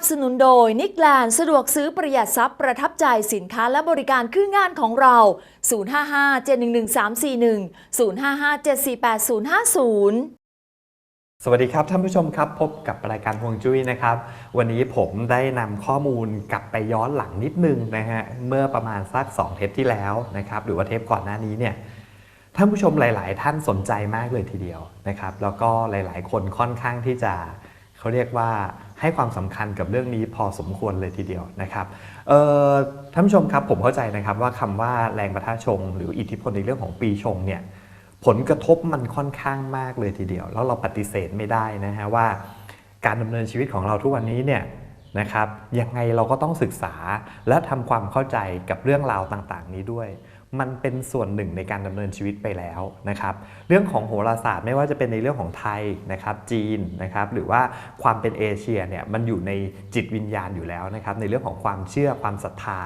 บสนุนโดยนิกแลนด์สะดวกซื้อประหยัดทรัพย์ประทับใจสินค้าและบริการคืองานของเรา 055-711-341 055-748-050สวัสดีครับท่านผู้ชมครับพบกับรายการฮวงจุ้ยนะครับ วันนี้ผมได้นำข้อมูลกลับไปย้อนหลังนิดนึงนะฮะเมื่อประมาณสัก2เทปที่แล้วนะครับหรือว่าเทปก่อนหน้านี้เนี่ยท่านผู้ชมหลาย ๆ ท่านสนใจมากเลยทีเดียวนะครับ แล้วก็หลาย ๆ คนค่อนข้างที่จะเขาเรียกว่า ให้ความสำคัญกับเรื่องนี้พอสมควรเลยทีเดียวนะครับท่านผู้ชมครับผมเข้าใจนะครับว่าคำว่าแรงประทะชง หรืออิทธิพลในเรื่องของปีชงเนี่ยผลกระทบมันค่อนข้างมากเลยทีเดียว แล้วเราปฏิเสธไม่ได้นะฮะว่า การดำเนินชีวิตของเราทุกวันนี้เนี่ยนะครับยังไงเราก็ต้องศึกษาและทำความเข้าใจกับเรื่องราวต่างๆ นี้ด้วย มันเป็นส่วนหนึ่งในการดำเนินชีวิตไปแล้วนะครับ เรื่องของโหราศาสตร์ไม่ว่าจะเป็นในเรื่องของไทยนะครับ จีนนะครับ หรือว่าความเป็นเอเชียเนี่ยมันอยู่ในจิตวิญญาณอยู่แล้วนะครับ ในเรื่องของความเชื่อความศรัทธา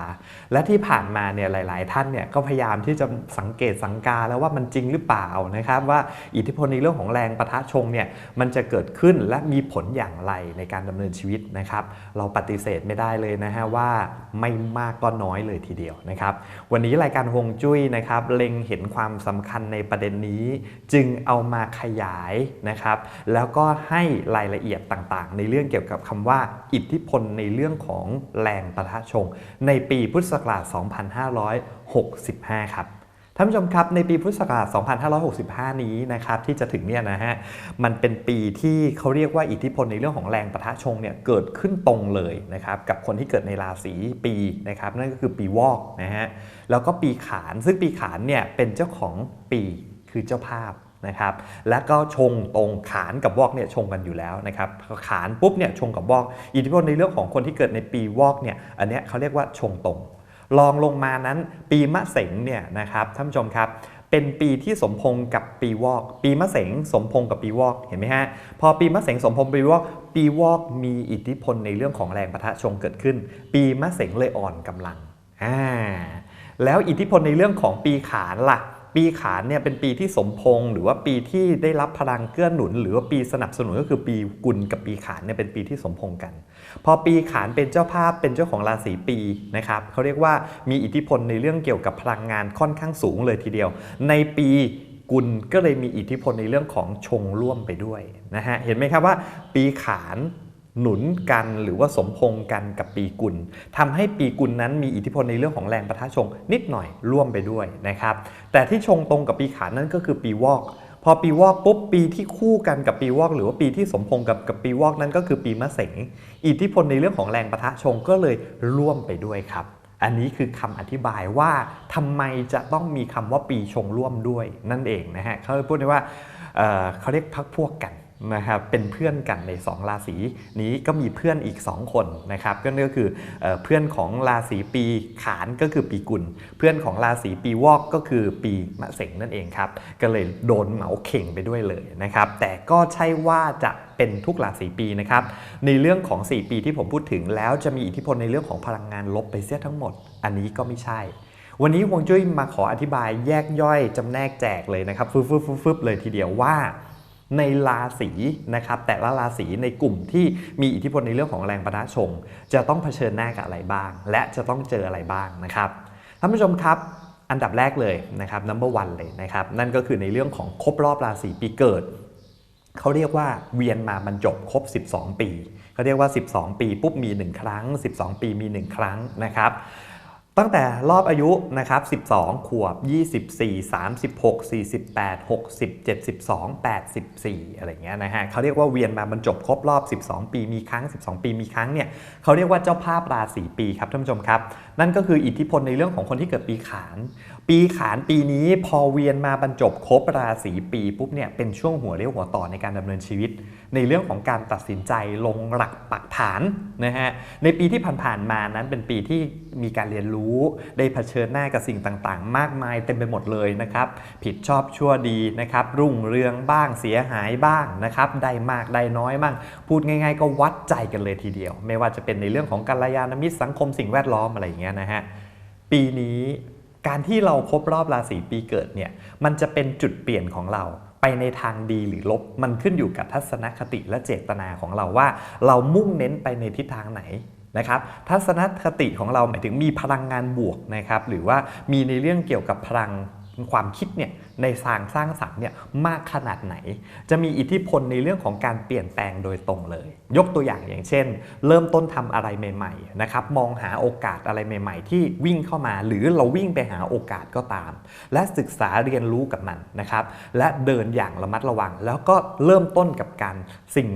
และที่ผ่านมาเนี่ยหลาย ๆ ท่านเนี่ยก็พยายามที่จะสังเกตสังกาแล้วว่ามันจริงหรือเปล่านะครับ ว่าอิทธิพลในเรื่องของแรงประทะชงเนี่ยมันจะเกิดขึ้นและมีผลอย่างไรในการดำเนินชีวิตนะครับ เราปฏิเสธไม่ได้เลยนะฮะว่าไม่มากก็น้อยเลยทีเดียวนะครับ วันนี้รายการฮวงจุ้ยนะครับเล็งเห็นความสำคัญในประเด็นนี้ จึงเอามาขยายนะครับ แล้วก็ให้รายละเอียดต่างๆ ในเรื่องเกี่ยวกับคำว่า อิทธิพลในเรื่องของแรงประทะชง ในปีพุทธศักราช 2565 ครับ ท่านผู้ชมครับในปีพุทธศักราช 2565 นี้นะครับที่จะถึงเนี่ยนะฮะมันเป็นปีที่เขาเรียกว่าอิทธิพลในเรื่องของแรงประทะชงเนี่ยเกิดขึ้นตรงเลยนะครับกับคนที่เกิดในราศีปีนะครับนั่นก็คือปีวอกนะฮะแล้วก็ปีขานซึ่งปีขานเนี่ยเป็นเจ้าของปีคือเจ้าภาพนะครับและก็ชงตรงขานกับวอกเนี่ยชงกันอยู่แล้วนะครับขานปุ๊บเนี่ยชงกับวอก อิทธิพลในเรื่องของคนที่เกิดในปีวอกเนี่ยอันเนี้ยเขาเรียกว่าชงตรง ลองลงมานั้นปีมะเสงเนี่ยนะครับท่านผู้ชมครับเป็นปีที่สมพงษ์กับปีวอก ปีมะเสงสมพงษ์กับปีวอกเห็นไหมฮะพอปีมะเสงสมพงษ์ปีวอก ปีวอกมีอิทธิพลในเรื่องของแรงปะทะชงเกิดขึ้น ปีมะเสงเลยอ่อนกำลังอ่าแล้วอิทธิพลในเรื่องของปีขานล่ะ ปีขานเนี่ยเป็นปีที่สมพงษ์หรือว่าปีที่ได้รับพลังเกื้อหนุน หรือว่าปีสนับสนุนก็คือปีกุลกับปีขานเนี่ยเป็นปีที่สมพงษ์กัน พอปีขานเป็นเจ้าภาพเป็นเจ้าของราศีปีนะครับเขาเรียกว่ามีอิทธิพลในเรื่องเกี่ยวกับพลังงานค่อนข้างสูงเลยทีเดียว ในปีกุลก็เลยมีอิทธิพลในเรื่องของชงร่วมไปด้วยนะฮะเห็นไหมครับว่า ปีขาน หนุนกันหรือว่าสมพงกันกับปีกุลทำให้ปีกุลนั้นมีอิทธิพลในเรื่องของแรงประทะชงนิดหน่อยร่วมไปด้วยนะครับแต่ที่ชงตรงกับปีขานนั่นก็คือปีวอก พอปีวอกปุ๊บปีที่คู่กันกับปีวอก หรือว่าปีที่สมพงกับกับปีวอกนั่นก็คือปีมะเสงอิทธิพลในเรื่องของแรงประทะชงก็เลยร่วมไปด้วยครับ อันนี้คือคำอธิบายว่าทำไมจะต้องมีคำว่าปีชงร่วมด้วยนั่นเองนะฮะเขาพูดได้ว่าเเขาเรียกพักพวกกัน นะครับเป็นเพื่อนกันใน 2 ราศีนี้ก็มีเพื่อนอีก 2 คนนะครับก็นั่นก็คือเอเพื่อนของราศีปีขานก็คือปีกุล เพื่อนของราศีปีวอกก็คือปีมะเสงนั่นเองครับก็เลยโดนเหมาเข่งไปด้วยเลยนะครับแต่ก็ใช่ว่าจะเป็นทุกราศีปีนะครับในเรื่องของ 4 ปีที่ผมพูดถึง แล้วจะมีอิทธิพลในเรื่องของพลังงานลบไปเสียทั้งหมด อันนี้ก็ไม่ใช่วันนี้วงจุ้ยมาขออธิบายแยกย่อยจำแนกแจกเลยนะครับฟึบฟึบฟึบฟึบเลยทีเดียวว่า ในราศีนะครับแต่ละราศีในกลุ่มที่มีอิทธิพลในเรื่องของแรงประทะชง จะต้องเผชิญหน้ากับอะไรบ้าง และจะต้องเจออะไรบ้างนะครับท่านผู้ชมครับอันดับแรกเลยนะครับ number one เลยนะครับนั่นก็คือในเรื่องของครบรอบราศีปีเกิดเขาเรียกว่าเวียนมาบรรจบครบ 12 ปีเขาเรียกว่า 12 ปีปุ๊บมี 1 ครั้ง 12 ปีมี 1 ครั้งนะครับ ตั้งแต่รอบอายุนะครับ 12 ขวบ 24 36 48 60 72 84 อะไรเงี้ยนะฮะเขาเรียกว่าเวียนมาบรรจบครบรอบ 12 ปีมีครั้ง 12 ปีมีครั้งเนี่ยเขาเรียกว่าเจ้าภาพราศีปีครับท่านผู้ชมครับ นั่นก็คืออิทธิพลในเรื่องของคนที่เกิดปีขาน ปีขานปีนี้พอเวียนมาบรรจบครบราศีปีปุ๊บเนี่ยเป็นช่วงหัวเรียวหัวต่อในการดำเนินชีวิต ในเรื่องของการตัดสินใจลงหลักปักฐานนะฮะในปีที่ผ่านๆมานั้นเป็นปีที่มีการเรียนรู้ได้เผชิญหน้ากับสิ่งต่างๆ มากมายเต็มไปหมดเลยนะครับผิดชอบชั่วดีนะครับรุ่งเรืองบ้างเสียหายบ้างนะครับได้มากได้น้อยบ้างพูดง่าย ๆ ก็วัดใจกันเลยทีเดียว ไม่ว่าจะเป็นในเรื่องของกัลยาณมิตรสังคมสิ่งแวดล้อมอะไรอย่างเงี้ยนะฮะปีนี้ การที่เราครบรอบราศีปีเกิดเนี่ยมันจะเป็นจุดเปลี่ยนของเราไปไปในทางดีหรือลบ มันขึ้นอยู่กับทัศนคติและเจตนาของเราว่า เรามุ่งเน้นไปในทิศทางไหนนะครับทัศนคติของเราหมายถึงมีพลังงานบวกนะครับหรือว่ามีในเรื่องเกี่ยวกับพลัง ความคิดเนี่ยในทางสร้างสรรค์เนี่ยมากขนาดไหน จะมีอิทธิพลในเรื่องของการเปลี่ยนแปลงโดยตรงเลย ยกตัวอย่างอย่างเช่น เริ่มต้นทำอะไรใหม่ๆนะครับมองหาโอกาสอะไรใหม่ ๆ ที่วิ่งเข้ามา หรือเราวิ่งไปหาโอกาสก็ตาม และศึกษาเรียนรู้กับมันนะครับและเดินอย่างระมัดระวัง แล้วก็เริ่มต้นกับการสิ่ง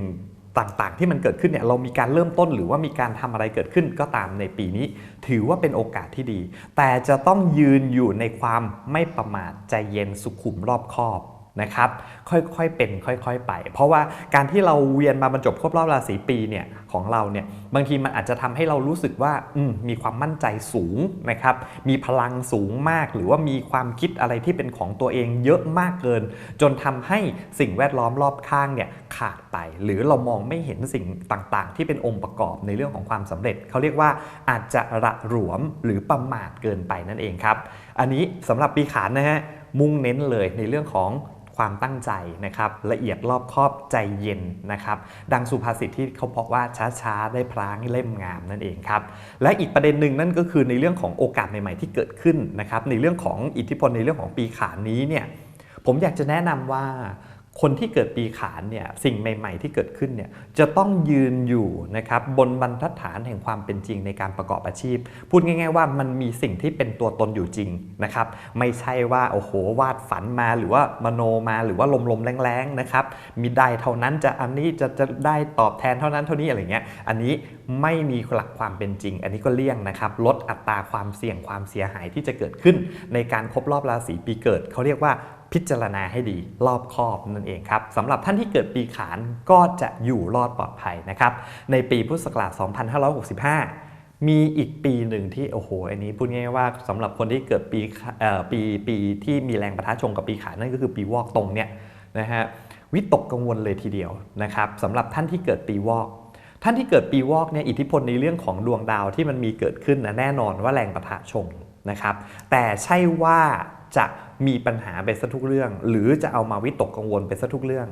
ต่างๆ ที่มันเกิดขึ้นเนี่ยเรามีการเริ่มต้นหรือว่ามีการทำอะไรเกิดขึ้นก็ตามในปีนี้ ถือว่าเป็นโอกาสที่ดี แต่จะต้องยืนอยู่ในความไม่ประมาทใจเย็นสุขุมรอบคอบ นะครับ ค่อยๆเป็นค่อยๆไป เพราะว่าการที่เราเวียนมาบรรจบครบรอบราศีปีเนี่ยของเราเนี่ยบางทีมันอาจจะทำให้เรารู้สึกว่ามมีความมั่นใจสูงนะครับ มีพลังสูงมาก หรือว่ามีความคิดอะไรที่เป็นของตัวเองเยอะมากเกิน จนทำให้สิ่งแวดล้อมรอบข้างเนี่ยขาดไป หรือเรามองไม่เห็นสิ่งต่างๆ ที่เป็นองค์ประกอบในเรื่องของความสำเร็จ เขาเรียกว่าอาจจะระหลวมหรือประมาทเกินไปนั่นเองครับ อันนี้สำหรับปีขานนะฮะมุ่งเน้นเลยในเรื่องของ ความตั้งใจนะครับละเอียดรอบคอบใจเย็นนะครับดังสุภาษิตที่เขาบอกว่าช้าๆได้พลางเล่มงามนั่นเองครับและอีกประเด็นหนึ่งนั่นก็คือในเรื่องของโอกาสใหม่ๆที่เกิดขึ้นนะครับในเรื่องของอิทธิพลในเรื่องของปีขานนี้เนี่ยผมอยากจะแนะนำว่า คนที่เกิดปีขานเนี่ยสิ่งใหม่ ๆ ที่เกิดขึ้นเนี่ยจะต้องยืนอยู่นะครับบนบรรทัดฐานแห่งความเป็นจริงในการประกอบอาชีพ พูดง่าย ๆ ว่ามันมีสิ่งที่เป็นตัวตนอยู่จริงนะครับไม่ใช่ว่าโอ้โหวาดฝันมาหรือว่ามโนมาหรือว่าลมๆแรงๆนะครับมีได้เท่านั้นจะอันนี้จะจะได้ตอบแทนเท่านั้นเท่านี้อะไรเงี้ยอันนี้ไม่มีหลักความเป็นจริง อันนี้ก็เลี่ยงนะครับลดอัตราความเสี่ยงความเสียหายที่จะเกิดขึ้น ในการครบรอบราศีปีเกิดเขาเรียกว่า พิจารณาให้ดีรอบคอบนั่นเองครับสำหรับท่านที่เกิดปีขานก็จะอยู่รอดปลอดภัยนะครับ ในปีพุทธศักราช 2565มีอีกปีหนึ่งที่โอ้โห อันนี้พูดง่ายๆว่าสำหรับคนที่เกิดปีขเอ่อปีปีที่มีแรงประทะชงกับปีขานนั่นก็คือปีวอกตรงเนี่ยนะฮะวิตกกังวลเลยทีเดียวนะครับสำหรับท่านที่เกิดปีวอก ท่านที่เกิดปีวอกเนี่ยอิทธิพลในเรื่องของดวงดาวที่มันมีเกิดขึ้นนะแน่นอนว่าแรงประทะชงนะครับ แต่ใช่ว่าจะ มีปัญหาไปซะทุกเรื่อง หรือจะเอามาวิตกกังวลไปซะทุกเรื่อง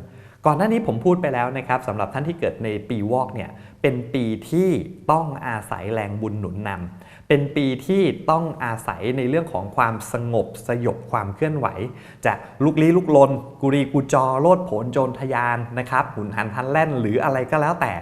ก่อนหน้านี้ผมพูดไปแล้วนะครับสำหรับท่านที่เกิดในปีวอกเนี่ยเป็นปีที่ต้องอาศัยแรงบุญหนุนนำเป็นปีที่ต้องอาศัยในเรื่องของความสงบสยบความเคลื่อนไหว จะลุกลี้ลุกลน กุรีกุจอโลดโผนโจรทยานนะครับหุนหันพลันแล่นหรืออะไรก็แล้วแต่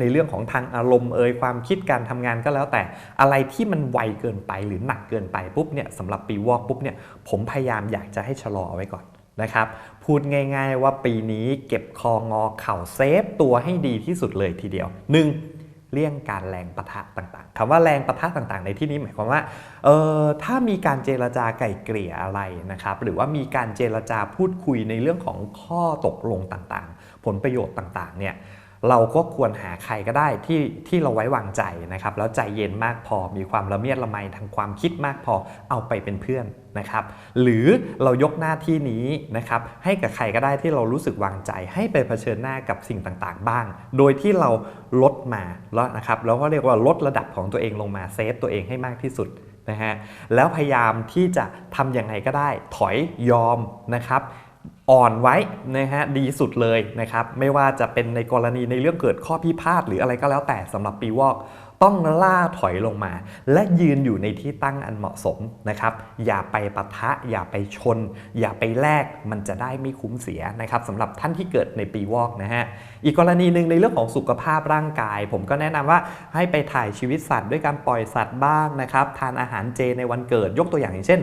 ในเรื่องของทางอารมณ์เอ่ยความคิดการทำงานก็แล้วแต่อะไรที่มันไวเกินไปหรือหนักเกินไปปุ๊บเนี่ยสำหรับปีวอกปุ๊บเนี่ยผมพยายามอยากจะให้ชะลอเอาไว้ก่อน นะครับพูดง่ายๆว่าปีนี้เก็บคองอเข่าเซฟตัวให้ดีที่สุดเลยทีเดียว 1. เลี่ยงการแรงประทะต่างๆคำว่าแรงประทะต่างๆ ในที่นี้หมายความว่าเออถ้ามีการเจรจาไก่เกลี่ยอะไรนะครับหรือว่ามีการเจรจาพูดคุยในเรื่องของข้อตกลงต่างๆ ผลประโยชน์ต่างๆเนี่ย เราก็ควรหาใครก็ได้ที่ที่เราไว้วางใจนะครับ แล้วใจเย็นมากพอ มีความละเมียดละไมทางความคิดมากพอเอาไปเป็นเพื่อนนะครับ หรือเรายกหน้าที่นี้นะครับ ให้กับใครก็ได้ที่เรารู้สึกวางใจ ให้ไปเผชิญหน้ากับสิ่งต่างๆ บ้าง โดยที่เราลดมาแล้วนะครับแล้วก็เรียกว่าลดระดับของตัวเองลงมาเซฟตัวเองให้มากที่สุดนะฮะแล้วพยายามที่จะทำอยังไงก็ได้ ถอยยอมนะครับ อ่อนไว้นะฮะดีสุดเลยนะครับไม่ว่าจะเป็นในกรณีในเรื่องเกิดข้อพิพาทหรืออะไรก็แล้วแต่สำหรับปีวอกต้องล่าถอยลงมา และยืนอยู่ในที่ตั้งอันเหมาะสมนะครับ อย่าไปปะทะ อย่าไปชน อย่าไปแลกมันจะได้ไม่คุ้มเสียนะครับสำหรับท่านที่เกิดในปีวอกนะฮะอีกกรณีหนึ่งในเรื่องของสุขภาพร่างกาย ผมก็แนะนำว่าให้ไปถ่ายชีวิตสัตว์ด้วยการปล่อยสัตว์บ้างนะครับ ทานอาหารเจในวันเกิดยกตัวอย่างอย่างเช่น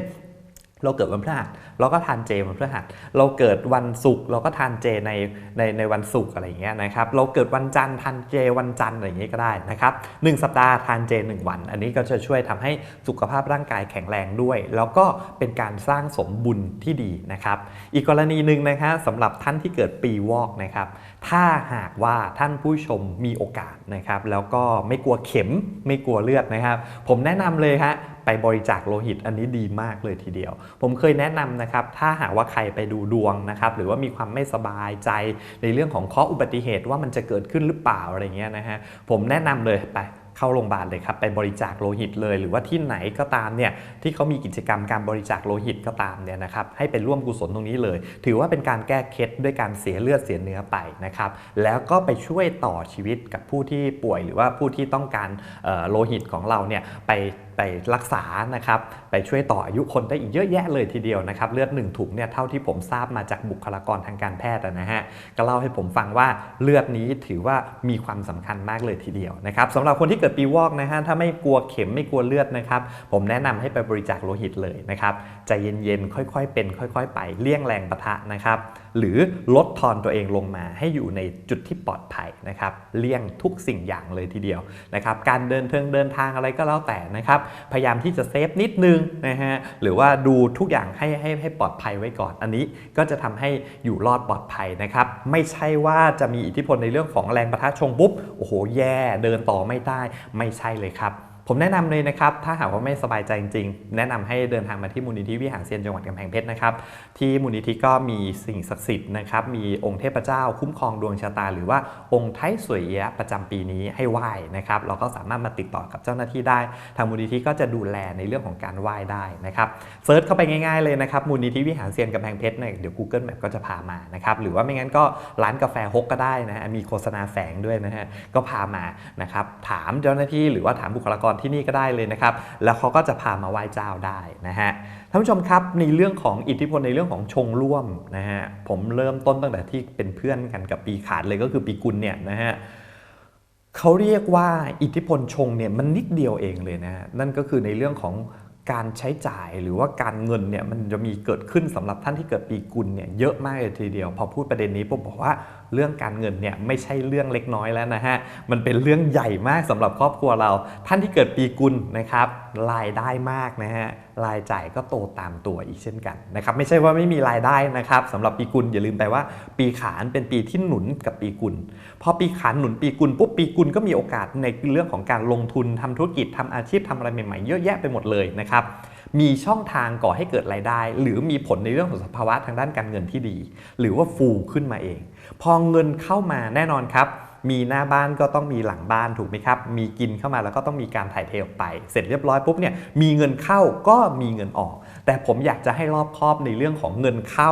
เราเกิดวันพฤหัสเราก็ทานเจวันพฤหัสเราเกิดวันศุกร์เราก็ทานเจในในในวันศุกร์อะไรอย่างเงี้ยนะครับเราเกิดวันจันทร์ทานเจวันจันทร์อะไรอย่างเงี้ยก็ได้นะครับหนึ่งสัปดาห์ทานเจหนึ่งวัน อันนี้ก็จะช่วยทำให้สุขภาพร่างกายแข็งแรงด้วย แล้วก็เป็นการสร้างสมบุญที่ดีนะครับอีกกรณีหนึ่งนะครับสำหรับท่านที่เกิดปีวอกนะครับถ้าหากว่าท่านผู้ชมมีโอกาสนะครับแล้วก็ไม่กลัวเข็มไม่กลัวเลือดนะครับ ผมแนะนำเลยฮะ ไปบริจาคโลหิตอันนี้ดีมากเลยทีเดียว ผมเคยแนะนำนะครับ ถ้าหากว่าใครไปดูดวงนะครับ หรือว่ามีความไม่สบายใจในเรื่องของข้ออุบัติเหตุว่ามันจะเกิดขึ้นหรือเปล่าอะไรเงี้ยนะฮะ ผมแนะนำเลยไปเข้าโรงพยาบาลเลยครับไปบริจาคโลหิตเลย หรือว่าที่ไหนก็ตามเนี่ยที่เขามีกิจกรรมการบริจาคโลหิตก็ตามเนี่ยนะครับให้ไปร่วมกุศลตรงนี้เลย ถือว่าเป็นการแก้เคล็ดด้วยการเสียเลือดเสียเนื้อไปนะครับแล้วก็ไปช่วยต่อชีวิตกับผู้ที่ป่วย หรือว่าผู้ที่ต้องการโลหิตของเราเนี่ยไปไปรักษานะครับไปช่วยต่ออายุคนได้อีกเยอะแยะเลยทีเดียวนะครับเลือดหนึ่งถุงเนี่ยเท่าที่ผมทราบมาจากบุคลากรทางการแพทย์นะฮะก็เล่าให้ผมฟังว่าเลือดนี้ถือว่ามีความสำคัญมากเลยทีเดียวนะครับสำหรับคนที่เกิดปีวอกนะฮะถ้าไม่กลัวเข็มไม่กลัวเลือดนะครับผมแนะนำให้ไปบริจาคโลหิตเลยนะครับใจเย็นๆค่อยๆเป็น ค่อย ๆ ไปเลี่ยงแรงประทะนะครับ หรือลดทอนตัวเองลงมาให้อยู่ในจุดที่ปลอดภัยนะครับเลี่ยงทุกสิ่งอย่างเลยทีเดียวนะครับการเดินเทิงเดินทางอะไรก็แล้วแต่นะครับพยายามที่จะเซฟนิดนึงนะฮะหรือว่าดูทุกอย่างให้ให้ให้ปลอดภัยไว้ก่อน อันนี้ก็จะทำให้อยู่รอดปลอดภัยนะครับไม่ใช่ว่าจะมีอิทธิพลในเรื่องของแรงประทะชงปุ๊บโอ้โหแย่เดินต่อไม่ได้ไม่ใช่เลยครับ ผมแนะนำเลยนะครับ ถ้าหากว่าไม่สบายใจจริงๆ แนะนำให้เดินทางมาที่มูลนิธิวิหารเซียนจังหวัดกำแพงเพชรนะครับ ที่มูลนิธิก็มีสิ่งศักดิ์สิทธิ์นะครับ มีองค์เทพเจ้าคุ้มครองดวงชะตา หรือว่าองค์ไทยสวยเอียะประจำปีนี้ให้ไหว้นะครับ เราก็สามารถมาติดต่อกับเจ้าหน้าที่ได้ ทางมูลนิธิก็จะดูแลในเรื่องของการไหว้ได้นะครับ เซิร์ชเข้าไปง่ายๆเลยนะครับ มูลนิธิวิหารเซียนกำแพงเพชรเนี่ยเดี๋ยว Google Map ก็จะพามานะครับ หรือว่าไม่งั้นก็ร้านกาแฟฮกก็ได้นะฮะมีโฆษณาแฝงด้วยนะฮะ ก็พามานะครับ ถามเจ้าหน้าที่หรือว่าถามบุคลากรที่นี่ก็ได้เลยนะครับ แล้วเขาก็จะพามาไหว้เจ้าได้นะฮะท่านผู้ชมครับในเรื่องของอิทธิพลในเรื่องของชงร่วมนะฮะผมเริ่มต้นตั้งแต่ที่เป็นเพื่อนกันกับปีขานเลยก็คือปีกุลเนี่ยนะฮะเขาเรียกว่าอิทธิพลชงเนี่ยมันนิดเดียวเองเลยนะฮะนั่นก็คือในเรื่องของการใช้จ่ายหรือว่าการเงินเนี่ยมันจะมีเกิดขึ้นสำหรับท่านที่เกิดปีกุลเนี่ยเยอะมากเลยทีเดียว พอพูดประเด็นนี้ผมบอกว่าเรื่องการเงินเนี่ยไม่ใช่เรื่องเล็กน้อยแล้วนะฮะ มันเป็นเรื่องใหญ่มากสำหรับครอบครัวเรา ท่านที่เกิดปีกุลนะครับรายได้มากนะฮะรายจ่ายก็โตตามตัวอีกเช่นกันนะครับไม่ใช่ว่าไม่มีรายได้นะครับสำหรับปีกุลอย่าลืมไปว่า ปีขานเป็นปีที่หนุนกับปีกุลพอปีขานหนุนปีกุลปุ๊บปีกุลก็มีโอกาสในเรื่องของการลงทุนทำธุรกิจทำอาชีพทำอะไรใหม่ๆเยอะแยะไปหมดเลยนะครับมีช่องทางก่อให้เกิดรายได้ หรือมีผลในเรื่องของสภาวะทางด้านการเงินที่ดี หรือว่าฟูขึ้นมาเอง พอเงินเข้ามาแน่นอนครับมีหน้าบ้านก็ต้องมีหลังบ้านถูกไหมครับ มีกินเข้ามาแล้วก็ต้องมีการถ่ายเทออกไป เสร็จเรียบร้อยปุ๊บเนี่ย มีเงินเข้าก็มีเงินออก แต่ผมอยากจะให้รอบคอบในเรื่องของเงินเข้า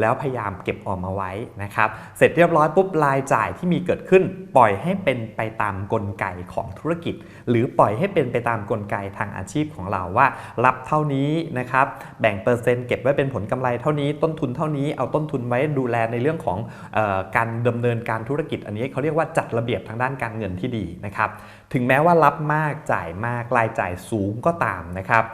แล้วพยายามเก็บออมมาไว้นะครับ เสร็จเรียบร้อยปุ๊บรายจ่ายที่มีเกิดขึ้น ปล่อยให้เป็นไปตามกลไกของธุรกิจ หรือปล่อยให้เป็นไปตามกลไกทางอาชีพของเราว่า รับเท่านี้นะครับแบ่งเปอร์เซ็นต์เก็บไว้เป็นผลกำไรเท่านี้ต้นทุนเท่านี้เอาต้นทุนไว้ดูแลในเรื่องของออการดำเนินการธุรกิจ อันนี้เขาเรียกว่าจัดระเบียบทางด้านการเงินที่ดีนะครับถึงแม้ว่ารับมากจ่ายมากรายจ่ายสูงก็ตามนะครับ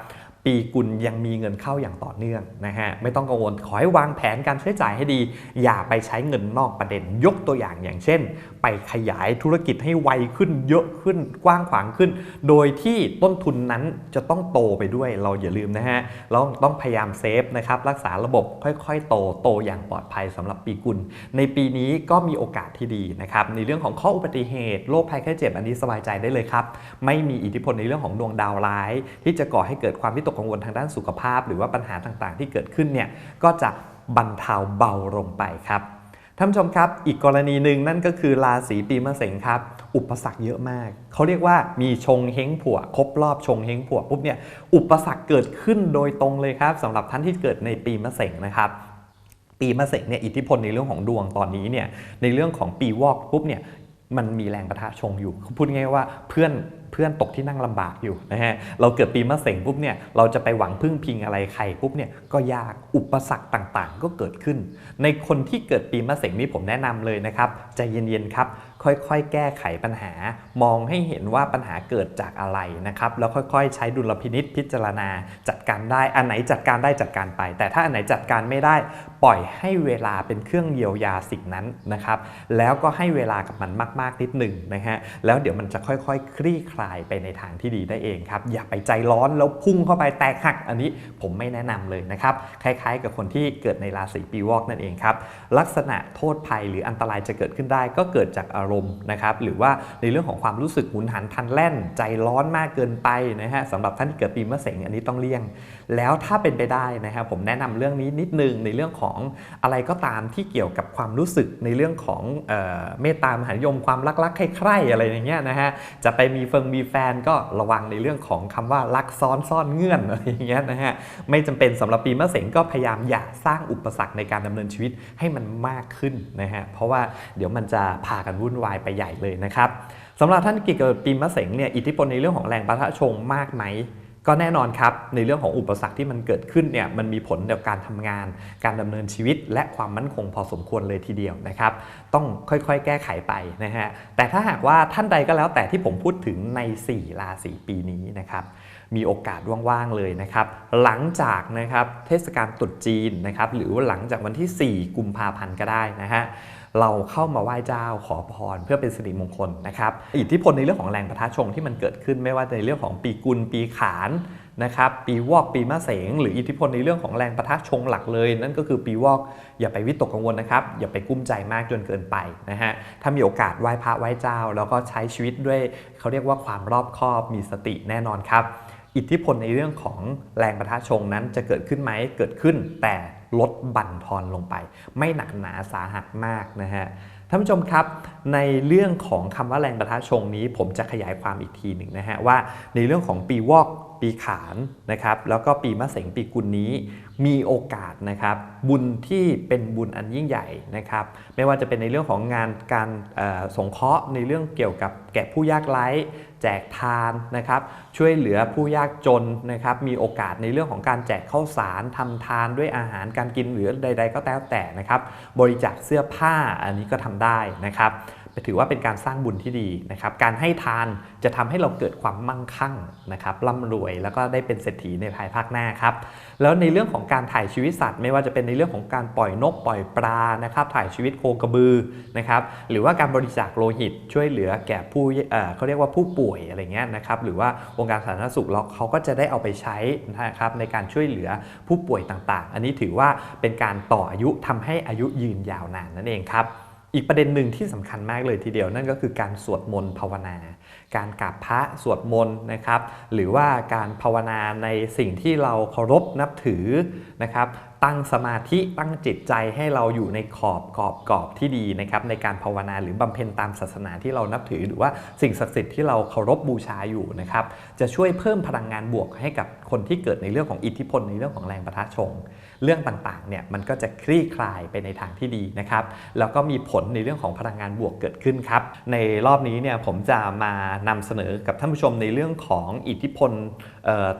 ปีกุลยังมีเงินเข้าอย่างต่อเนื่องนะฮะไม่ต้องกังวลขอให้วางแผนการใช้จ่ายให้ดี อย่าไปใช้เงินนอกประเด็นยกตัวอย่างอย่างเช่น ไปขยายธุรกิจให้ไวขึ้นเยอะขึ้นกว้างขวางขึ้น โดยที่ต้นทุนนั้นจะต้องโตไปด้วยเราอย่าลืมนะฮะเราต้องพยายามเซฟนะครับรักษาระบบค่อยๆ โตโตอย่างปลอดภัยสำหรับปีกุล ในปีนี้ก็มีโอกาสที่ดีนะครับในเรื่องของข้ออุบัติเหตุโรคภัยไข้เจ็บอันนี้สบายใจได้เลยครับไม่มีอิทธิพลในเรื่องของดวงดาวร้าย ที่จะก่อให้เกิดความวิตกกังวลทางด้านสุขภาพ หรือว่าปัญหาต่างๆ ที่เกิดขึ้นเนี่ยก็จะบรรเทาเบาลงไปครับท่านผู้ชมครับ อีกกรณีหนึ่งนั่นก็คือราศีปีมะเสงครับ อุปสรรคเยอะมาก เขาเรียกว่ามีชงเฮงผัวครบรอบชงเฮงผัวปุ๊บเนี่ยอุปสรรคเกิดขึ้นโดยตรงเลยครับสำหรับท่านที่เกิดในปีมะเสงนะครับปีมะเสงเนี่ยอิทธิพลในเรื่องของดวงตอนนี้เนี่ยในเรื่องของปีวอกปุ๊บเนี่ยมันมีแรงประทะชงอยู่พูดง่ายว่าเพื่อน เพื่อนตกที่นั่งลำบากอยู่นะฮะเราเกิดปีมะเสงปุ๊บเนี่ยเราจะไปหวังพึ่งพิงอะไรใครปุ๊บเนี่ยก็ยากอุปสรรคต่างๆ ก็เกิดขึ้น ในคนที่เกิดปีมะเสงนี่ผมแนะนำเลยนะครับใจเย็นๆครับ ค่อยๆ แก้ไขปัญหา มองให้เห็นว่าปัญหาเกิดจากอะไรนะครับ แล้วค่อยๆ ใช้ดุลพินิษพิจารณา จัดการได้ อันไหนจัดการได้จัดการไป แต่ถ้าอันไหนจัดการไม่ได้ ปล่อยให้เวลาเป็นเครื่องเยียวยาสิ่งนั้นนะครับ แล้วก็ให้เวลากับมันมากๆ นิดหนึ่งนะฮะ แล้วเดี๋ยวมันจะค่อยๆ คลี่คลายไปในทางที่ดีได้เองครับ อย่าไปใจร้อนแล้วพุ่งเข้าไปแตกหัก อันนี้ผมไม่แนะนำเลยนะครับ คล้ายๆ กับคนที่เกิดในราศีปีวอกนั่นเองครับ ลักษณะโทษภัยหรืออันตรายจะเกิดขึ้นได้ก็เกิดจากอารมณ์นะครับหรือว่าในเรื่องของความรู้สึกหุนหันพันแล่น ใจร้อนมากเกินไปนะฮะสำหรับท่านที่เกิดปีมะเสงอันนี้ต้องเลี่ยง แล้วถ้าเป็นไปได้นะครับผมแนะนำเรื่องนี้นิดนึงในเรื่องของอะไรก็ตามที่เกี่ยวกับความรู้สึกในเรื่องของเออเมตตามหานิยมความรักๆใคร่ๆอะไรอย่างเงี้ยนะฮะจะไปมีเฟิงมีแฟนก็ระวังในเรื่องของคำว่ารักซ้อนซ่อนเงื่อนอะไรอย่างเงี้ยนะฮะไม่จำเป็นสำหรับปีมะเสงก็พยายามอย่าสร้างอุปสรรคในการดำเนินชีวิตให้มันมากขึ้นนะฮะเพราะว่าเดี๋ยวมันจะพากันวุ่นวายไปใหญ่เลยนะครับสำหรับท่านกิดเกิดปีมะเสงเนี่ยอิทธิพลในเรื่องของแรงปะทะชงมากไหมก็แน่นอนครับในเรื่องของอุปสรรคที่มันเกิดขึ้นเนี่ยมันมีผลต่อการทำงาน การดำเนินชีวิต และความมั่นคงพอสมควรเลยทีเดียวนะครับ ต้องค่อยๆ แก้ไขไปนะฮะแต่ถ้าหากว่าท่านใดก็แล้วแต่ที่ผมพูดถึงใน 4 ราศีปีนี้นะครับมีโอกาสว่างๆเลยนะครับ หลังจากนะครับเทศกาลตรุษจีนนะครับหรือว่าหลังจากวันที่ 4 กุมภาพันธ์ก็ได้นะฮะ เราเข้ามาไหว้เจ้าขอพรเพื่อเป็นสิริมงคลนะครับอิทธิพลในเรื่องของแรงประทะชงที่มันเกิดขึ้นไม่ว่าในเรื่องของปีกุลปีขานนะครับปีวอกปีมะเสงหรืออิทธิพลในเรื่องของแรงประทะชงหลักเลย นั่นก็คือปีวอกอย่าไปวิตกกังวลนะครับ อย่าไปกุ้มใจมากจนเกินไปนะฮะถ้ามีโอกาสไหว้พระไหว้เจ้า แล้วก็ใช้ชีวิตด้วยเขาเรียกว่าความรอบคอบมีสติแน่นอนครับ อิทธิพลในเรื่องของแรงประทะชงนั้นจะเกิดขึ้นไหมเกิดขึ้นแต่ ลดบั่นทอนลงไป ไม่หนักหนาสาหัสมากนะฮะท่านผู้ชมครับในเรื่องของคำว่าแรงประทะชงนี้ผมจะขยายความอีกทีหนึ่งนะฮะว่าในเรื่องของปีวอกปีขานนะครับแล้วก็ปีมะเสงปีกุลนี้มีโอกาสนะครับบุญที่เป็นบุญอันยิ่งใหญ่นะครับไม่ว่าจะเป็นในเรื่องของงานการสงเคราะห์ในเรื่องเกี่ยวกับแก่ผู้ยากไร้ แจกทานนะครับ ช่วยเหลือผู้ยากจนนะครับ มีโอกาสในเรื่องของการแจกข้าวสารทำทานด้วยอาหารการกินหรือใด ๆ ก็แล้วแต่นะครับ บริจาคเสื้อผ้าอันนี้ก็ทำได้นะครับ ถือว่าเป็นการสร้างบุญที่ดีนะครับ การให้ทานจะทำให้เราเกิดความมั่งคั่งนะครับร่ำรวยแล้วก็ได้เป็นเศรษฐีในภายภาคหน้าครับ แล้วในเรื่องของการถ่ายชีวิตสัตว์ ไม่ว่าจะเป็นในเรื่องของการปล่อยนกปล่อยปลานะครับถ่ายชีวิตโคกระบือนะครับหรือว่าการบริจาคโลหิตช่วยเหลือแก่ผู้เขาเรียกว่าผู้ป่วยอะไรเงี้ยนะครับหรือว่าองค์การสาธารณสุขเราเขาก็จะได้เอาไปใช้นะครับในการช่วยเหลือผู้ป่วยต่างๆ อันนี้ถือว่าเป็นการต่ออายุทำให้อายุยืนยาวนานนั่นเองครับ อีกประเด็นหนึ่งที่สำคัญมากเลยทีเดียวนั่นก็คือการสวดมนต์ภาวนา การกราบพระสวดมนต์นะครับ หรือว่าการภาวนาในสิ่งที่เราเคารพนับถือนะครับ ตั้งสมาธิตั้งจิตใจให้เราอยู่ในขอบกรอบกรอบที่ดีนะครับ ในการภาวนาหรือบำเพ็ญตามศาสนาที่เรานับถือ หรือว่าสิ่งศักดิ์สิทธิ์ที่เราเคารพบูชาอยู่นะครับ จะช่วยเพิ่มพลังงานบวกให้กับคนที่เกิดในเรื่องของอิทธิพลในเรื่องของแรงประทะชงเรื่องต่างๆเนี่ยมันก็จะคลี่คลายไปในทางที่ดีนะครับแล้วก็มีผลในเรื่องของพลังงานบวกเกิดขึ้นครับในรอบนี้เนี่ยผมจะมานำเสนอกับท่านผู้ชมในเรื่องของอิทธิพล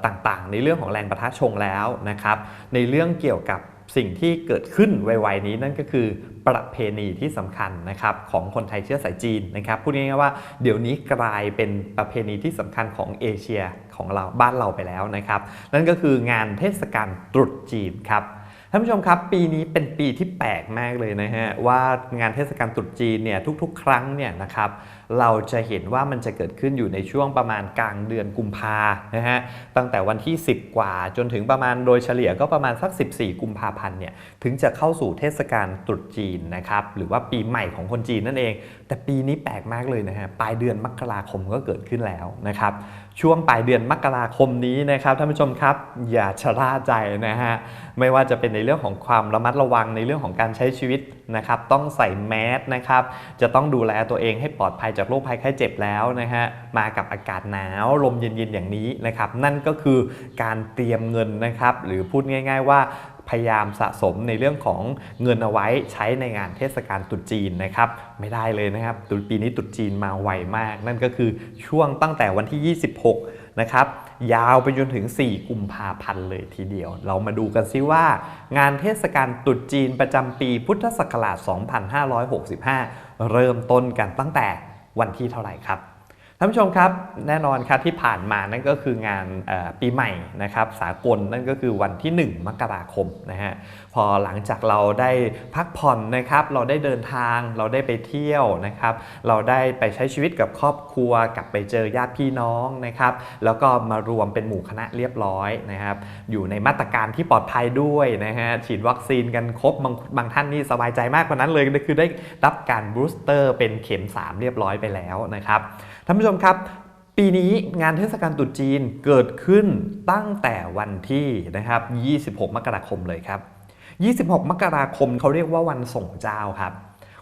ต่างๆ ในเรื่องของแรงประทะชงแล้วนะครับในเรื่องเกี่ยวกับ สิ่งที่เกิดขึ้นไวๆนี้นั่นก็คือประเพณีที่สำคัญนะครับของคนไทยเชื้อสายจีนนะครับพูดง่ายๆว่าเดี๋ยวนี้กลายเป็นประเพณีที่สำคัญของเอเชียของเราบ้านเราไปแล้วนะครับ นั่นก็คืองานเทศกาลตรุษจีนครับท่านผู้ชมครับ ปีนี้เป็นปีที่แปลกมากเลยนะฮะว่างานเทศกาลตรุษจีนเนี่ยทุกๆ ครั้งเนี่ยนะครับเราจะเห็นว่ามันจะเกิดขึ้นอยู่ในช่วงประมาณกลางเดือนกุมภานะฮะตั้งแต่วันที่ 10 กว่าจนถึงประมาณโดยเฉลี่ยก็ประมาณสัก 14 กุมภาพันธ์เนี่ยถึงจะเข้าสู่เทศกาลตรุษจีนนะครับหรือว่าปีใหม่ของคนจีนนั่นเอง แต่ปีนี้แปลกมากเลยนะฮะปลายเดือนมกราคมก็เกิดขึ้นแล้วนะครับช่วงปลายเดือนมกราคมนี้นะครับท่านผู้ชมครับ อย่าชะล่าใจนะฮะไม่ว่าจะเป็นในเรื่องของความระมัดระวังในเรื่องของการใช้ชีวิตนะครับต้องใส่แมสนะครับจะต้องดูแลตัวเองให้ปลอดภัยจากโรคภัยไข้เจ็บแล้วนะฮะมากับอากาศหนาวลมเย็นๆอย่างนี้นะครับนั่นก็คือการเตรียมเงินนะครับหรือพูดง่าย ๆ ว่าพยายามสะสมในเรื่องของเงินเอาไว้ใช้ในงานเทศกาลตรุษจีนนะครับไม่ได้เลยนะครับตรุษปีนี้ตรุษจีนมาไวมาก นั่นก็คือช่วงตั้งแต่วันที่ 26 นะครับยาวไปจนถึง 4 กุมภาพันธ์เลยทีเดียว เรามาดูกันซิว่า งานเทศกาลตรุษจีนประจำปีพุทธศักราช 2565 เริ่มต้นกันตั้งแต่วันที่เท่าไหร่ครับานผู้ชมครับแน่นอนครับที่ผ่านมานั่นก็คืองานปีใหม่นะครับสากลนั่นก็คือวันที่ 1 มกราคมนะฮะพอหลังจากเราได้พักผ่อนนะครับเราได้เดินทางเราได้ไปเที่ยวนะครับเราได้ไปใช้ชีวิตกับครอบครัวกลับไปเจอญาติพี่น้องนะครับแล้วก็มารวมเป็นหมู่คณะเรียบร้อยนะครับอยู่ในมาตรการที่ปลอดภัยด้วยนะฮะฉีดวัคซีนกันครบบางบางท่านนี่สบายใจมากกว่านั้นเลยคือได้รับการบูสเตอร์เป็นเข็ม 3 เรียบร้อยไปแล้วนะครับ ท่านผู้ชมครับปีนี้งานเทศกาลตรุษจีนเกิดขึ้นตั้งแต่วันที่นะครับ 26 มกราคมเลยครับ 26 มกราคมเขาเรียกว่าวันส่งเจ้าครับ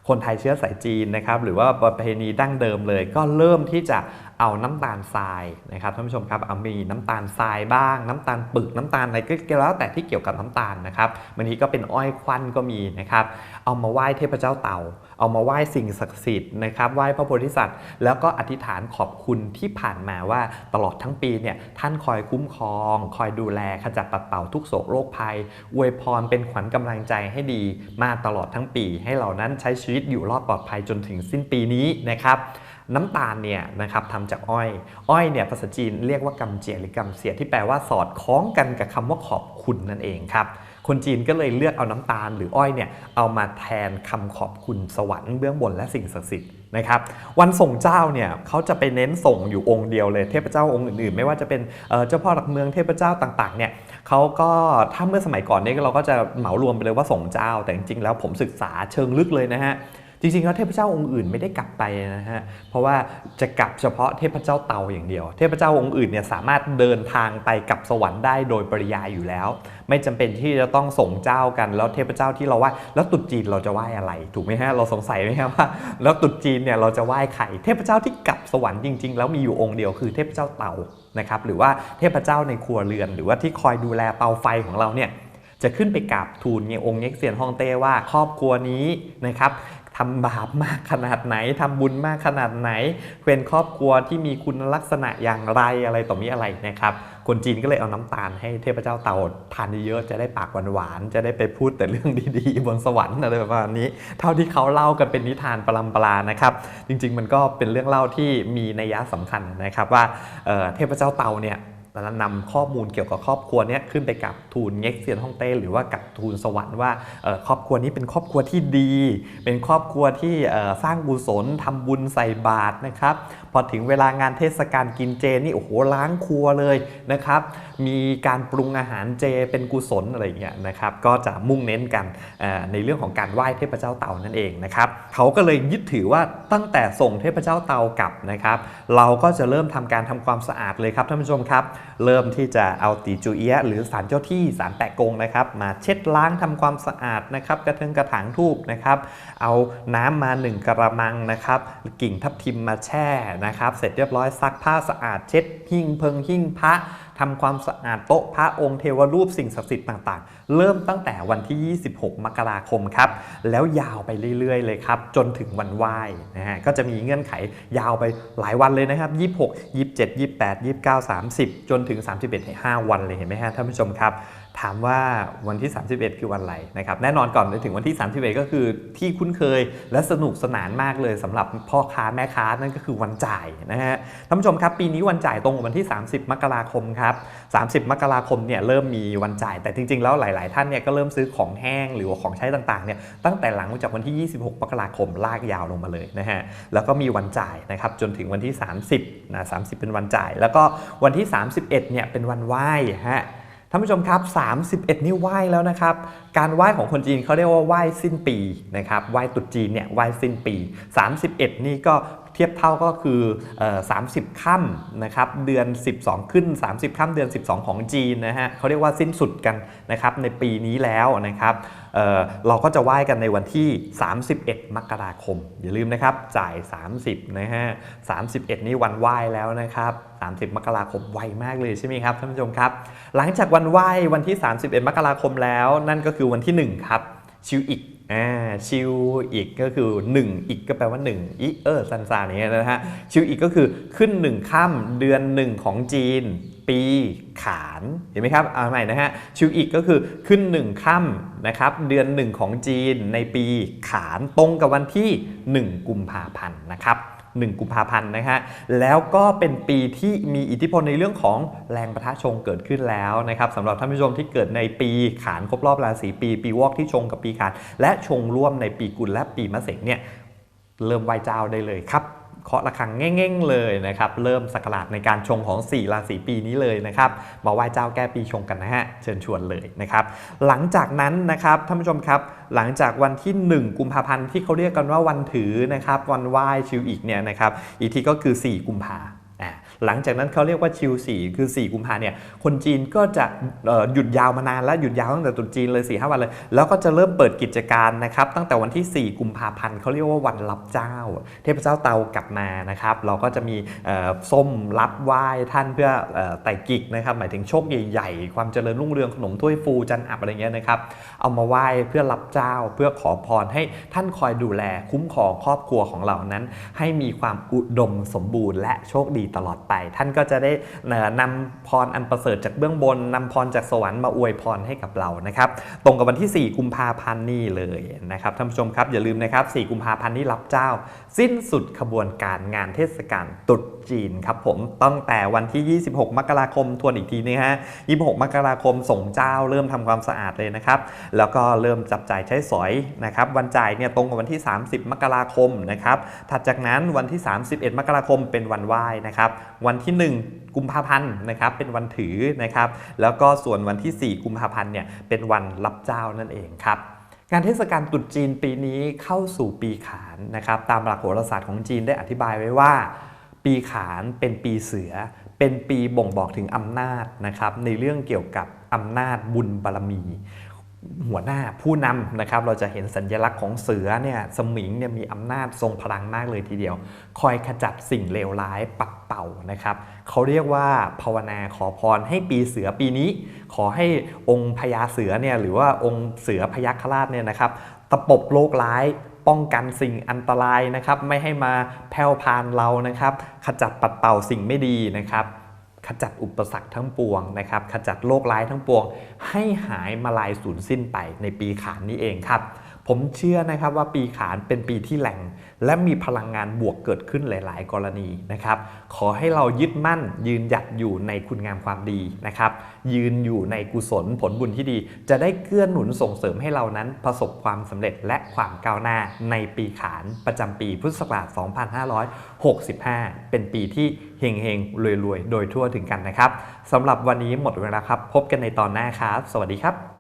คนไทยเชื้อสายจีนนะครับ หรือว่าประเพณีดั้งเดิมเลย ก็เริ่มที่จะเอาน้ำตาลทรายนะครับท่านผู้ชมครับเอามีน้ำตาลทรายบ้าง น้ำตาลปึกน้ำตาลอะไรก็แล้วแต่ที่เกี่ยวกับน้ำตาลนะครับบางทีก็เป็นอ้อยควันก็มีนะครับ เอามาไหว้เทพเจ้าเต่า เอามาไหว้สิ่งศักดิ์สิทธิ์นะครับไหว้พระโพธิสัตว์ แล้วก็อธิษฐานขอบคุณที่ผ่านมาว่าตลอดทั้งปีเนี่ยท่านคอยคุ้มครอง คอยดูแลขจัดปัดเป่าทุกโศกโรคภัยอวยพรเป็นขวัญกำลังใจให้ดีมาตลอดทั้งปี ให้เรานั้นใช้ชีวิตอยู่รอดปลอดภัยจนถึงสิ้นปีนี้นะครับน้ำตาลเนี่ยนะครับทำจากอ้อย อ้อยเนี่ยภาษาจีนเรียกว่ากำเจียหรือกำเสียที่แปลว่าสอดคล้องกันกับคำว่าขอบคุณนั่นเองครับ คนจีนก็เลยเลือกเอาน้ำตาลหรืออ้อยเนี่ยเอามาแทนคำขอบคุณสวรรค์เบื้องบนและสิ่งศักดิ์สิทธิ์นะครับวันส่งเจ้าเนี่ยเขาจะไปเน้นส่งอยู่องค์เดียวเลยเทพเจ้าองค์อื่นๆ ไม่ว่าจะเป็นเอ่อเจ้าพ่อหลักเมืองเทพเจ้าต่างๆเนี่ยเขาก็ถ้าเมื่อสมัยก่อนเนี่ยเราก็จะเหมารวมไปเลยว่าส่งเจ้า แต่จริงๆแล้วผมศึกษาเชิงลึกเลยนะฮะ จริงๆแล้วเทพเจ้าองค์อื่นไม่ได้กลับไปนะฮะเพราะว่าจะกลับเฉพาะเทพเจ้าเตาอย่างเดียว เทพเจ้าองค์อื่นเนี่ยสามารถเดินทางไปกับสวรรค์ได้โดยปริยายอยู่แล้ว ไม่จำเป็นที่จะต้องส่งเจ้ากันแล้วเทพเจ้าที่เราไหว้แล้วตรุษจีนเราจะไหว้อะไร ถูกไหมฮะเราสงสัยไหมครับว่า แล้วตรุษจีนเนี่ยเราจะไหว้ใครเทพเจ้าที่กลับสวรรค์จริง ๆ แล้วมีอยู่องค์เดียวคือเทพเจ้าเตานะครับหรือว่าเทพเจ้าในครัวเรือน หรือว่าที่คอยดูแลเตาไฟของเราเนี่ยจะขึ้นไปกราบทูลเนี่ยองค์เง็กเซียนฮ่องเต้ว่าครอบครัวนี้นะครับ ทำบาปมากขนาดไหนทำบุญมากขนาดไหน เป็นครอบครัวที่มีคุณลักษณะอย่างไรอะไรต่อมีอะไรนะครับคนจีนก็เลยเอาน้ำตาลให้เทพเจ้าเต่าทานเยอะๆจะได้ปากหวานๆจะได้ไปพูดแต่เรื่องดีๆ บนสวรรค์อะไรประมาณนี้ เท่าที่เขาเล่ากันเป็นนิทานปรำปรานะครับ จริงๆ มันก็เป็นเรื่องเล่าที่มีนัยยะสำคัญนะครับว่าเเทพเจ้าเต่าเนี่ย นำข้อมูลเกี่ยวกับครอบครัวเนี้ยขึ้นไปกับทูลเง็กเซียนฮ่องเต้หรือว่ากับทูลสวรรค์ว่าครอบครัวนี้เป็นครอบครัวที่ดี เป็นครอบครัวที่สร้างบุญศนทำบุญใส่บาตรนะครับ พอถึงเวลางานเทศกาลกินเจนี่โอ้โหล้างครัวเลยนะครับ มีการปรุงอาหารเจเป็นกุศลอะไรเงี้ยนะครับก็จะมุ่งเน้นกันในเรื่องของการไหว้เทพเจ้าเต่านั่นเองนะครับเขาก็เลยยึดถือว่าตั้งแต่ส่งเทพเจ้าเต่ากลับนะครับ เราก็จะเริ่มทำการทำความสะอาดเลยครับท่านผู้ชมครับ เริ่มที่จะเอาตีจูเอียะหรือสารเจ้าที่สารแปะกงนะครับ มาเช็ดล้างทำความสะอาดนะครับ กระเทิงกระถางทูบนะครับ เอาน้ำมาหนึ่งกระมังนะครับ กิ่งทับทิมมาแช่นะครับเสร็จเรียบร้อยซักผ้าสะอาดเช็ดหิ้งเพิงหิ้งพระทำความสะอาดโต๊ะพระองค์เทวรูปสิ่งศักดิ์สิทธิ์ต่างๆ เริ่มตั้งแต่วันที่ 26 มกราคมครับ แล้วยาวไปเรื่อยๆ เลยครับ จนถึงวันไหว้นะฮะก็จะมีเงื่อนไขยาวไปหลายวันเลยนะครับ 26 27 28 29 30 จนถึง 31ให้5วันเลยเห็นไหมฮะท่านผู้ชมครับ ถามว่าวันที่ 31 คือวันอะไรนะครับแน่นอนก่อนถึงวันที่ 31 ก็คือที่คุ้นเคยและสนุกสนานมากเลยสำหรับพ่อค้าแม่ค้านั่นก็คือวันจ่ายนะฮะท่านผู้ชมครับปีนี้วันจ่ายตรงกับวันที่ 30 มกราคมครับ30 มกราคมเนี่ยเริ่มมีวันจ่าย แต่จริง ๆ แล้วหลาย ๆ ท่านเนี่ยก็เริ่มซื้อของแห้งหรือว่าของใช้ต่างๆเนี่ยตั้งแต่หลังจากวันที่ 26 มกราคมลากยาวลงมาเลยนะฮะแล้วก็มีวันจ่ายนะครับจนถึงวันที่ 30นะ30 เป็นวันจ่าย แล้วก็วันที่ 31เนี่ยเป็นวันไหว้ฮะ ท่านผู้ชมครับ 31 นี่ไหว้แล้วนะครับ การไหว้ของคนจีนเขาเรียกว่าไหว้สิ้นปีนะครับ ไหว้ตุดจีนเนี่ยไหว้สิ้นปี 31 นี่ก็ เทียบเท่าก็คือ 30 ค่ำนะครับเดือน 12 ขึ้น 30 ค่ำเดือน 12 ของจีนนะฮะเขาเรียกว่าสิ้นสุดกันนะครับในปีนี้แล้วนะครับเเราก็จะไหว้กันในวันที่ 31 มกราคม อย่าลืมนะครับจ่าย 30 นะฮะ 31 นี่วันไหว้แล้วนะครับ 30 มกราคมไวมากเลยใช่ไหมครับท่านผู้ชมครับ หลังจากวันไหว้วันที่ 31 มกราคมแล้ว นั่นก็คือวันที่ 1 ครับชิวอีก อ่าชิวอีกก็คือ 1 อีกก็แปลว่า1อีเออซันซานอย่างเงี้ยนะฮะชิวอีกก็คือขึ้น 1ค่ำเดือน 1 ของจีน ปีขานเห็นไหมครับเอาใหม่นะฮะชิวอีกก็คือขึ้น 1ค่ำนะครับเดือน 1 ของจีนในปีขานตรงกับวันที่ 1 กุมภาพันธ์นะครับ 1 กุมภาพันธ์นะฮะแล้วก็เป็นปีที่มีอิทธิพลในเรื่องของแรงประทะชงเกิดขึ้นแล้วนะครับสำหรับท่านผู้ชมที่เกิดในปีขานครบรอบราศีปี ปีวอกที่ชงกับปีขาน และชงร่วมในปีกุลและปีมะเสงเนี่ยเริ่มไหว้เจ้าได้เลยครับ เคาะระฆังเง่งๆเลยนะครับ เริ่มสักราชในการชงของ 4 ราศีปีนี้เลยนะครับ มาไหว้เจ้าแก้ปีชงกันนะฮะ เชิญชวนเลยนะครับ หลังจากนั้นนะครับท่านผู้ชมครับ หลังจากวันที่ 1 กุมภาพันธ์ที่เขาเรียกกันว่าวันถือนะครับ วันไหว้ชิวอีกเนี่ยนะครับ อีกทีก็คือ 4 กุมภาอ่า หลังจากนั้นเขาเรียกว่าชิวสี่คือ 4 กุมภาเนี่ยคนจีนก็จะหยุดยาวมานานแล้วหยุดยาวตั้งแต่ตรุษจีนเลย4ีหวันเลย แล้วก็จะเริ่มเปิดกิจการนะครับตั้งแต่วันที่ 4 กุมภาพันธ์เขาเรียกว่าวันรับเจ้า เทพเจ้าเตากลับมานะครับเราก็จะมีส้มรับไหว้ท่านเพื่อเอ่อไต่กิกนะครับหมายถึงโชคใหญ่ๆ ความเจริญรุ่งเรืองขนมถ้วยฟูจันอับอะไรเงี้ยนะครับเอามาไหว้เพื่อรับเจ้าเพื่อขอพรให้ท่านคอยดูแลคุ้มครองครอบครัวของเรานั้น ให้มีความอุดมสมบูรณ์และโชคดีตลอดไปท่านก็จะได้นำพรอันประเสริฐจากเบื้องบนนำพรจากสวรรค์มาอวยพรให้กับเรานะครับ ตรงกับวันที่ 4 กุมภาพันธ์นี่เลยนะครับท่านผู้ชมครับอย่าลืมนะครับ 4 กุมภาพันธ์นี้รับเจ้า สิ้นสุดขบวนการงานเทศกาลตรุษจีนครับผมตั้งแต่วันที่ 26 มกราคมทวนอีกทีนะฮะ 26 มกราคมส่งเจ้าเริ่มทำความสะอาดเลยนะครับ แล้วก็เริ่มจับจ่ายใช้สอยนะครับ วันจ่ายเนี่ยตรงกับวันที่ 30 มกราคมนะครับ ถัดจากนั้นวันที่ 31 มกราคมเป็นวันไหว้นะครับ วันที่ 1กุมภาพันธ์นะครับเป็นวันถือนะครับ แล้วก็ส่วนวันที่ 4 กุมภาพันธ์เนี่ยเป็นวันรับเจ้านั่นเองครับ งานเทศกาลตรุษจีนปีนี้เข้าสู่ปีขานนะครับ ตามหลักโหราศาสตร์ของจีนได้อธิบายไว้ว่า ปีขานเป็นปีเสือ เป็นปีบ่งบอกถึงอำนาจนะครับในเรื่องเกี่ยวกับอำนาจบุญบารมี หัวหน้าผู้นำนะครับเราจะเห็นสัญลักษณ์ของเสือเนี่ยสมิงเนี่ยมีอำนาจทรงพลังมากเลยทีเดียว คอยขจัดสิ่งเลวร้ายปัดเป่านะครับเขาเรียกว่าภาวนาขอพรให้ปีเสือปีนี้ ขอให้องค์พญาเสือเนี่ยหรือว่าองค์เสือพยัคฆราชเนี่ยนะครับตะปบโรคร้ายป้องกันสิ่งอันตรายนะครับไม่ให้มาแผ่วพานเรานะครับ ขจัดปัดเป่าสิ่งไม่ดีนะครับ ขจัดอุปสรรคทั้งปวงนะครับขจัดโรคร้ายทั้งปวง ให้หายมาลายสูญสิ้นไปในปีขานนี้เองครับ ผมเชื่อนะครับว่าปีขานเป็นปีที่แหล่ง และมีพลังงานบวกเกิดขึ้นหลาย ๆ กรณีนะครับ ขอให้เรายึดมั่นยืนหยัดอยู่ในคุณงามความดีนะครับ ยืนอยู่ในกุศลผลบุญที่ดี จะได้เกื้อหนุนส่งเสริมให้เรานั้นประสบความสำเร็จและความก้าวหน้าในปีขานประจำปีพุทธศักราช 2565 เป็นปีที่เฮงเฮงรวยๆ โดยทั่วถึงกันนะครับสำหรับวันนี้หมดเวลาครับ พบกันในตอนหน้าครับ สวัสดีครับ